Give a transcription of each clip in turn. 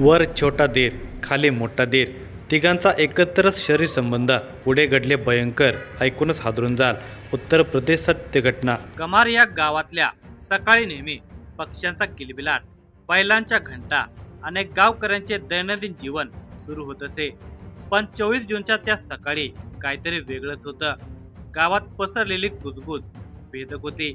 वर छोटा देर खाली मोठा देर. तिघांचा एकत्रच शरीर संबंध. पुढे घडले भयंकर. ऐकूनच हादरून जाल. उत्तर प्रदेश ते घटना. कमार या गावातल्या सकाळी नेहमी पक्ष्यांचा किलबिलाट बैलांच्या घंटा अनेक गावकऱ्यांचे दैनंदिन जीवन सुरू होत असे. पण चोवीस जूनच्या त्या सकाळी काहीतरी वेगळंच होतं. गावात पसरलेली कुजबूज भेदक होती.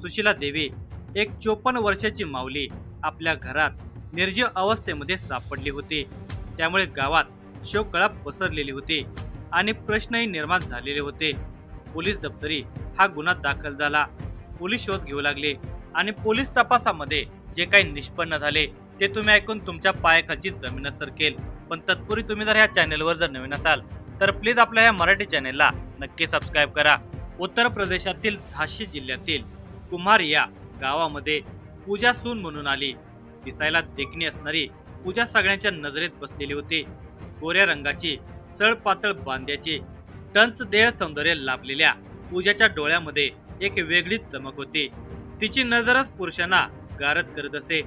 सुशीला देवी एक चोपन्न वर्षाची माऊली आपल्या घरात निर्जीव अवस्थेमध्ये सापडली होती. त्यामुळे गावात शोककळा पसरलेली होती आणि प्रश्नही निर्माण झालेले होते. पोलीस दप्तरी हा गुन्हा दाखल झाला. पोलीस शोध घेऊ लागले आणि पोलीस तपासामध्ये जे काही निष्पन्न झाले ते तुम्ही ऐकून तुमच्या पायाखालची जमीन सरकेल. पण तत्पूर्वी तुम्ही जर ह्या चॅनेलवर जर नवीन असाल तर प्लीज आपल्या या मराठी चॅनेलला नक्की सबस्क्राईब करा. उत्तर प्रदेशातील झाशी जिल्ह्यातील कुम्हार या गावामध्ये पूजा सून म्हणून आली. दिसायला देखणी असणारी पूजा सगळ्यांच्या नजरेत बसलेली होती. गोऱ्या रंगाची सळपातळ बांध्याची टंच देह सौंदर्य लाभलेल्या पूजाच्या डोळ्यामध्ये एक वेगळीच चमक होती. तिची नजरच पुरुषांना गारद करत असे.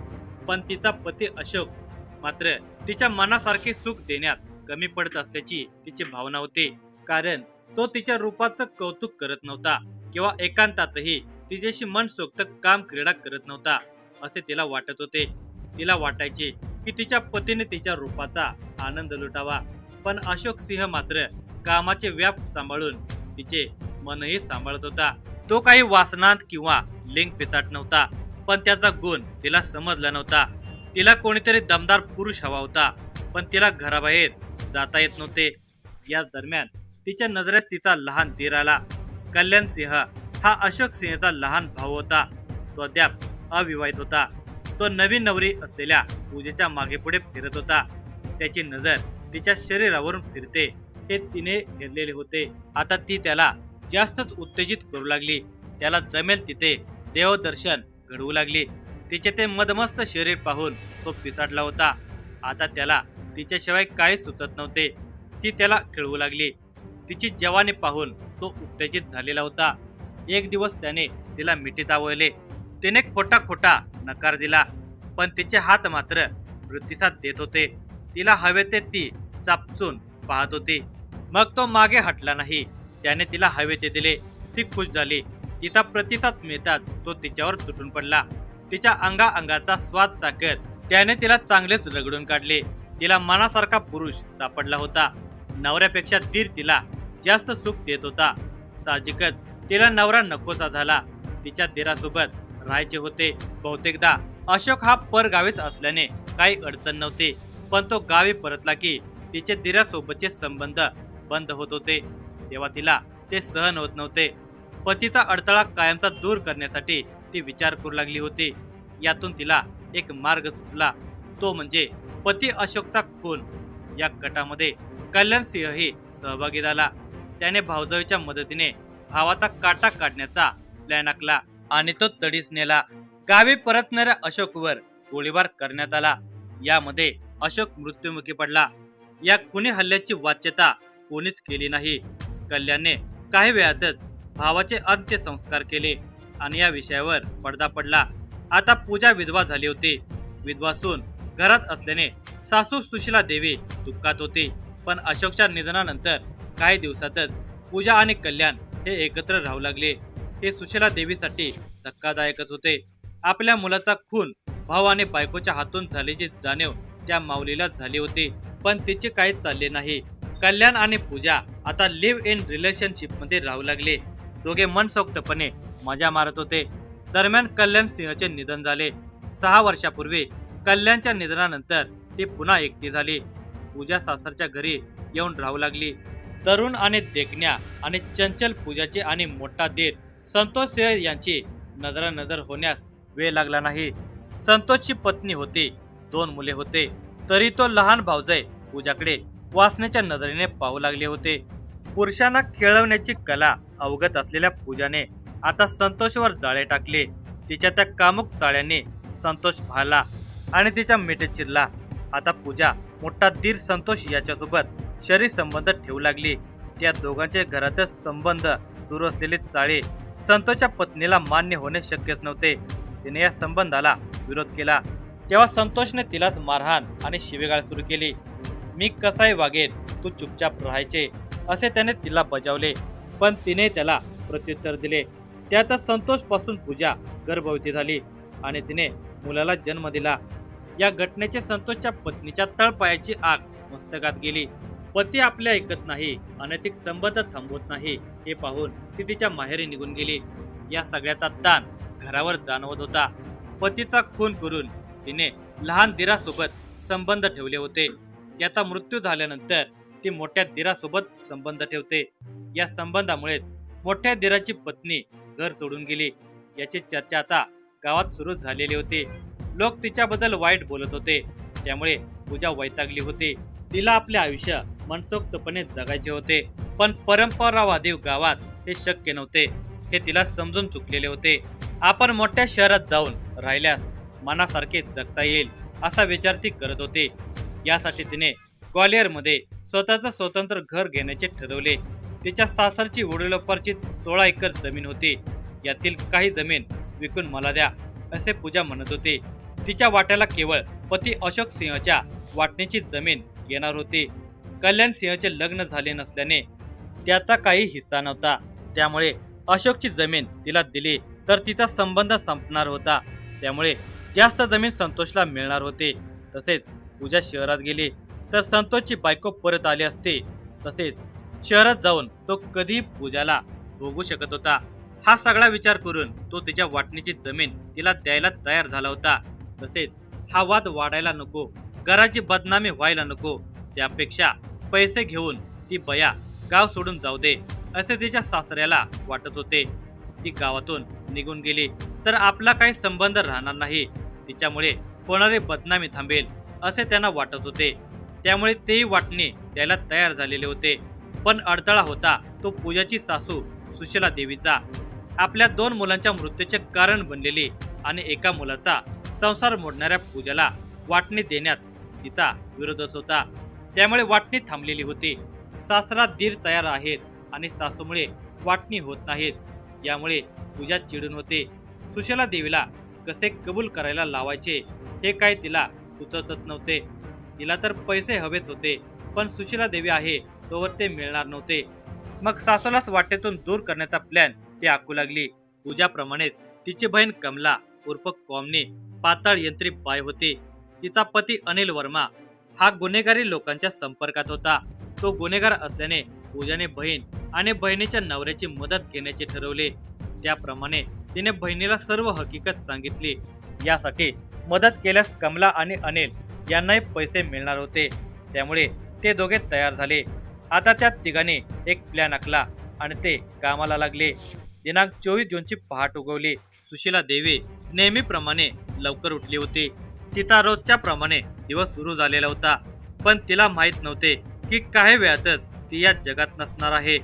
पण तिचा पती अशोक मात्र तिच्या मनासारखे सुख देण्यात कमी पडत असल्याची तिची भावना होती. कारण तो तिच्या रूपाचं कौतुक करत नव्हता किंवा एकांतातही तिच्याशी मनसोक्त काम क्रीडा करत नव्हता असे तिला वाटत होते. तिला वाटायचे की तिच्या पतीने तिच्या रूपाचा आनंद लुटावा. पण अशोक सिंह मात्र कामाचे व्याप सांभाळून तिचे मनही सांभाळत होता. तो काही वासनात किंवा लिंग पिचाट नव्हता पण त्याचा गुण तिला समजला नव्हता. तिला कोणीतरी दमदार पुरुष हवा होता पण तिला घराबाहेर जाता येत नव्हते. या दरम्यान तिच्या नजरेत तिचा लहान तीर आला. कल्याण सिंह हा अशोक सिंहचा लहान भाऊ होता. तो अद्याप अविवाहित होता. तो नवीन नवरी असलेल्या पूजेच्या मागे पुढे फिरत होता. त्याची नजर तिच्या शरीरावरून फिरते. हे तिने घेरलेले होते. आता ती त्याला जास्तच उत्तेजित करू लागली. त्याला जमेल तिथे देवदर्शन घडवू लागली. तिचे ते मदमस्त शरीर पाहून तो पिसाडला होता. आता त्याला तिच्याशिवाय काहीच सुचत नव्हते. ती त्याला खेळवू लागली. तिची जवानी पाहून तो उत्तेजित झालेला होता. एक दिवस त्याने तिला मिठीत आवळले. तिने खोटा खोटा नकार दिला. पण तिचे हात मात्र प्रतिसाद देत होते. तिला हवे ते ती चापचून पाहत होती. मग तो मागे हटला नाही. त्याने तिला हवे ते दिले. ती खुश झाली. तिचा प्रतिसाद मिळताच तो तिच्यावर तुटून पडला. तिच्या अंगा अंगाचा स्वाद चाकत त्याने तिला चांगलेच रगडून काढले. तिला मनासारखा पुरुष सापडला होता. नवऱ्यापेक्षा तीर तिला जास्त सुख देत होता. साहजिकच तिला नवरा नकोसा झाला. तिच्या दीरासोबत राहायचे होते. बहुतेकदा अशोक हा परगावीच असल्याने काही अडचण नव्हती. पण तो गावी परतला की तिचे दिरासोबतचे संबंध बंद होत होते. तेव्हा तिला ते सहन होत नव्हते. पतीचा अडथळा कायमचा दूर करण्यासाठी ती विचार करू लागली होती. यातून तिला एक मार्ग सुचला. तो म्हणजे पती अशोकचा खून. या गटामध्ये कल्याण सिंहही सहभागी झाला. त्याने भाऊजाईच्या मदतीने भावाचा काटा काढण्याचा प्लॅन आखला आणि तो तडीस नेला. गावी परतणाऱ्या अशोकवर गोळीबार करण्यात आला. यामध्ये अशोक मृत्युमुखी पडला. या खुनी हल्ल्याची वाच्यता कोणीच केली नाही. कल्याणने काही वेळातच भावाचे अंत्यसंस्कार केले आणि या विषयावर पडदा पडला. आता पूजा विधवा झाली होती. विधवासून घरात असल्याने सासू सुशीला देवी दुःखात होती. पण अशोकच्या निधनानंतर काही दिवसातच पूजा आणि कल्याण हे एकत्र राहू लागले. हे सुशीला देवीसाठी धक्कादायकच होते. आपल्या मुलाचा खून भाऊ आणि बायकोच्या हातून झाल्याची जाणीव त्या माऊलीला झाली होती पण तिचे काहीच चालले नाही. कल्याण आणि पूजा आता लिव्ह इन रिलेशनशिपमध्ये राहू लागले. दोघे मनसोक्तपणे मजा मारत होते. दरम्यान कल्याण सिंहचे निधन झाले. सहा वर्षापूर्वी कल्याणच्या निधनानंतर ती पुन्हा एकटी झाली. पूजा सासरच्या घरी येऊन राहू लागली. तरुण आणि देखण्या आणि चंचल पूजाचे आणि मोठा देत संतोष सिंह यांची नजरानजर होण्यास वेळ लागला नाही. संतोषची पत्नी होती. दोन मुले होते. तरी तो लहान भाऊजय पूजाकडे वासनेच्या नजरेने पाहू लागले होते. पुरुषांना खेळवण्याची कला अवगत असलेल्या पूजाने आता संतोषवर जाळे टाकले. तिच्या त्या कामुक चाळ्याने संतोष भाला आणि तिच्या मिठे चिरला. आता पूजा मोठा दीर संतोष याच्यासोबत शरीर संबंध ठेवू लागली. त्या दोघांचे घरातच संबंध सुरू असलेले चाळे संतोषच्या पत्नीला मान्य होणे शक्यच नव्हते. तिने या संबंधाला विरोध केला. तेव्हा संतोषने तिलाच मारहाण आणि शिवेगाळ सुरू केली. मी कसाही वागेन तू चुपचाप राहायचे असे त्याने तिला बजावले. पण तिने त्याला प्रत्युत्तर दिले. त्यातच संतोषपासून पूजा गर्भवती झाली आणि तिने मुलाला जन्म दिला. या घटनेचे संतोषच्या पत्नीच्या तळपायाची आग मस्तकात गेली. पती आपल्या ऐकत नाही अनैतिक संबंध थांबवत नाही हे पाहून ती तिच्या माहेरी निघून गेली. या सगळ्याचा ताण घरावर जाणवत होता. पतीचा खून करून तिने लहान दिरासोबत संबंध ठेवले होते. याचा मृत्यू झाल्यानंतर ती मोठ्या दिरासोबत संबंध ठेवते. या संबंधामुळेच मोठ्या दिराची पत्नी घर सोडून गेली. याची चर्चा आता गावात सुरू झालेली होती. लोक तिच्याबद्दल वाईट बोलत होते. त्यामुळे पूजा वैतागली होती. तिला आपले आयुष्य मनसोक्तपणे जगायचे होते. पण परंपरावादी गावात हे शक्य नव्हते. हे तिला समजून चुकलेले होते. आपण मोठ्या शहरात जाऊन राहिल्यास मनासारखे जगता येईल असा विचार ती करत होती. यासाठी तिने ग्वालियरमध्ये स्वतःचं स्वतंत्र घर घेण्याचे ठरवले. तिच्या सासरची वडिलोपार्जित सोळा एकर जमीन होती. यातील काही जमीन विकून मला द्या असे पूजा म्हणत होती. तिच्या वाट्याला केवळ पती अशोक सिंहच्या वाटणीची जमीन येणार होती. कल्याण सिंहचे लग्न झाले नसल्याने त्याचा काही हिस्सा नव्हता. त्यामुळे अशोकची जमीन तिला दिली तर तिचा संबंध संपणार होता. त्यामुळे जास्त जमीन संतोषला मिळणार होते. तसेच पूजा शहरात गेली तर संतोषची बायको परत आली असते. तसेच शहरात जाऊन तो कधी पूजाला भोगू शकत होता. हा सगळा विचार करून तो तिच्या वाटणीची जमीन तिला द्यायला तयार झाला होता. तसेच हा वाद वाढायला नको घराची बदनामी व्हायला नको. त्यापेक्षा पैसे घेऊन ती बया गाव सोडून जाऊ दे असे तिच्या सासऱ्याला वाटत होते. ती गावातून निघून गेली तर आपला काही संबंध राहणार नाही. तिच्यामुळे होणारी बदनामी थांबेल असे त्यांना वाटत होते. त्यामुळे तेही वाटणे द्यायला तयार झालेले होते. पण अडथळा होता तो पूजाची सासू सुशीला देवीचा. आपल्या दोन मुलांच्या मृत्यूचे कारण बनलेली आणि एका मुलाचा संसार मोडणाऱ्या पूजाला वाटणी देण्यात तिचा विरोधच होता. त्यामुळे वाटणी थांबलेली होती. सासरा दीर तयार आहेत आणि सासूमुळे वाटणी होत नाहीत. यामुळे पूजा चिडून होते. सुशीला देवीला कसे कबूल करायला लावायचे हे काय तिला सुचतच नव्हते. तिला तर पैसे हवेच होते पण सुशीला देवी आहे तोवर ते मिळणार नव्हते. मग सासूलाच वाटेतून दूर करण्याचा प्लॅन ती आखू लागली. पूजाप्रमाणेच तिची बहीण कमला उर्फ कॉमने पातळ यंत्री पाय होती. तिचा पती अनिल वर्मा हा गुन्हेगारी लोकांच्या संपर्कात होता. तो गुन्हेगार असल्याने पूजाने बहीण आणि बहिणीच्या नवऱ्याची मदत घेण्याचे ठरवले. त्याप्रमाणे तिने बहिणीला सर्व हकीकत सांगितली. यासाठी मदत केल्यास कमला आणि अनिल यांनाही पैसे मिळणार होते. त्यामुळे ते दोघे तयार झाले. आता त्या तिघांनी एक प्लॅन आखला आणि ते कामाला लागले. दिनांक चोवीस जूनची पहाट उगवली. सुशीला देवी नेहमीप्रमाणे लवकर उठली होती. तिचा रोजच्या प्रमाणे दिवस सुरू झालेला होता. पण तिला माहीत नव्हते की काही वेळातच ती या जगात नसणार आहे.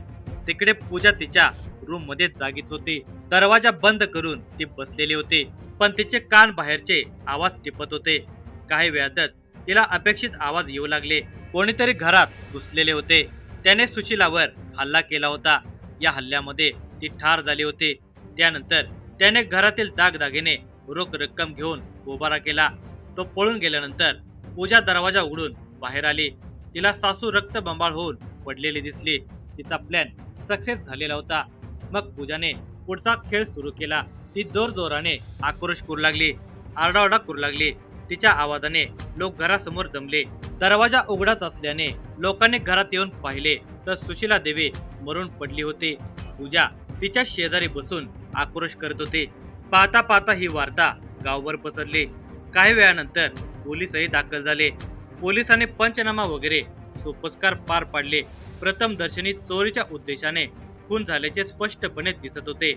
तिकडे पूजा तिच्या रूममध्ये जागीत होती. दरवाजा बंद करून ती बसलेली होती. पण तिचे कान बाहेरचे आवाज टिपत होते. काही वेळातच तिला अपेक्षित आवाज येऊ लागले. कोणीतरी घरात घुसलेले होते. त्याने सुशीलावर हल्ला केला होता. या हल्ल्यामध्ये ती ठार झाली होती. त्यानंतर त्याने घरातील दागदागिने रोख रक्कम घेऊन उभारा केला. तो पळून गेल्यानंतर पूजा दरवाजा उघडून बाहेर आली. तिला सासू रक्तबंबाळ होऊन पडलेली दिसली. तिचा प्लॅन सक्सेस झालेला होता. मग पूजाने पुढचा खेळ सुरू केला. ती जोर जोराने आक्रोश करू लागली. आरडाओरडा करू लागली. तिच्या आवाजाने लोक घरासमोर जमले दरवाजा उघडाच असल्याने लोकांनी घरात येऊन पाहिले तर सुशीला देवी मरून पडली होती. पूजा तिच्या शेजारी बसून आक्रोश करत होते. पाहता पाहता ही वार्ता गावभर पसरली. काही वेळानंतर पोलीसही दाखल झाले. पोलिसांनी पंचनामा वगैरे सोपस्कार पार पाडले. प्रथम दर्शनी चोरीच्या उद्देशाने खून झाल्याचे स्पष्टपणे दिसत होते.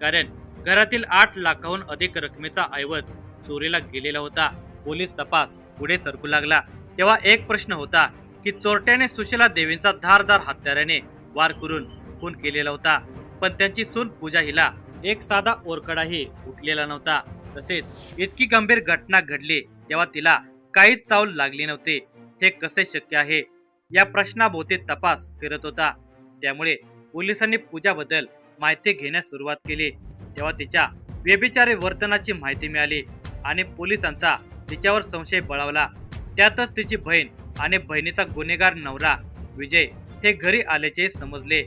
कारण घरातील आठ लाखाहून अधिक रकमेचा ऐवज चोरीला गेलेला होता. पोलीस तपास पुढे सरकू लागला. तेव्हा एक प्रश्न होता की चोरट्याने सुशीला देवींचा धारदार हत्याराने वार करून खून केलेला होता. पण त्यांची सून पूजा हिला एक साधा ओरकडाही उठलेला नव्हता. तसेच इतकी गंभीर घटना घडली तेव्हा तिला काहीच चावल लागली नव्हते. हे कसे शक्य आहे? या प्रश्नाभोवती तपास फिरत होता. त्यामुळे पोलिसांनी पूजाबद्दल माहिती घेण्यास सुरुवात केली. तेव्हा तिच्या व्यभिचारी वर्तनाची माहिती मिळाली आणि पोलिसांचा तिच्यावर संशय बळावला. त्यातच तिची बहीण आणि बहिणीचा गुन्हेगार नवरा विजय हे घरी आल्याचे समजले.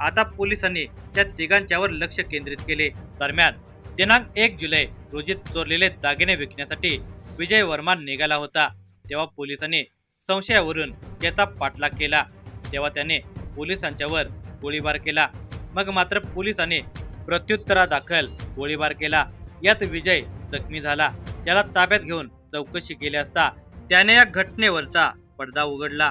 आता पोलिसांनी त्या तिघांच्यावर लक्ष केंद्रित केले. दरम्यान दिनांक एक जुलै रोजी चोरलेले दागिने विकण्यासाठी विजय वर्मा निघाला होता. तेव्हा पोलिसांनी संशयावरून त्याचा पाठलाग केला. तेव्हा त्याने पोलिसांच्यावर गोळीबार केला. मग मात्र पोलिसांनी प्रत्युत्तरादाखल गोळीबार केला. यात विजय जखमी झाला. त्याला ताब्यात घेऊन चौकशी केली असता त्याने या घटनेवरचा पडदा उघडला.